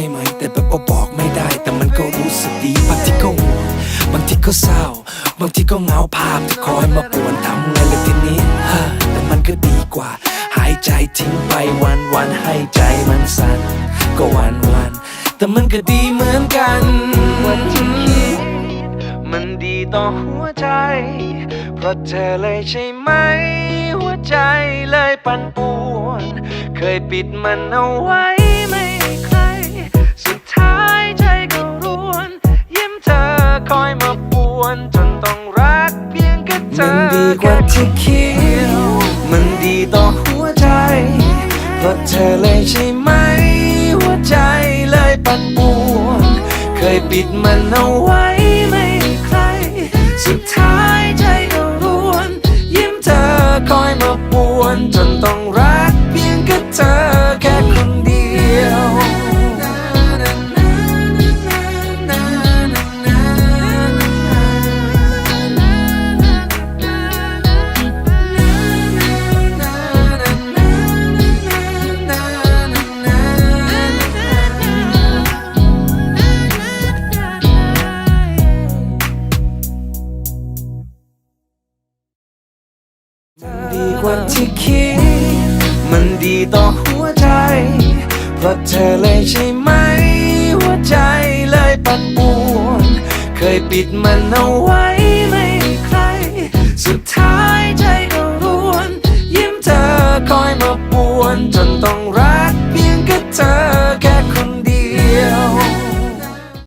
ช่ไหม แต่แบบว่าบอกไม่ได้ แต่มันก็รู้สึกดีบางทีก็ห่วงบางทีก็เศร้า บางทีก็เงาภาพที่คอยมาปวนทำไงเลยทีนี้ฮะแต่มันก็ดีกว่า หายใจทิ้งไปวันวันให้ใจมันสั่นก็วันวันแต่มันก็ดีเหมือนกันวันที่คิดมันดีต่อหัวใจ เพราะเธอเลยใช่ไหม หัวใจเลยปั่นป่วน เคยปิดมันเอาไว้ คอยมาป่วนจนต้องรักเพียงแค่เธอมันดีกว่าที่คิดมันดีต่อหัวใจเพราะเธอเลยใช่ไหม หัวใจเลยปั่นป่วน เคยปิดมันเอาไว้ ต่อหัวใจ เพราะเธอเลยใช่ไหม หัวใจเลยปั่นป่วน เคยปิดมันเอาไว้ไม่ให้ใคร สุดท้ายใจก็รวน ยิ้มเธอคอยมา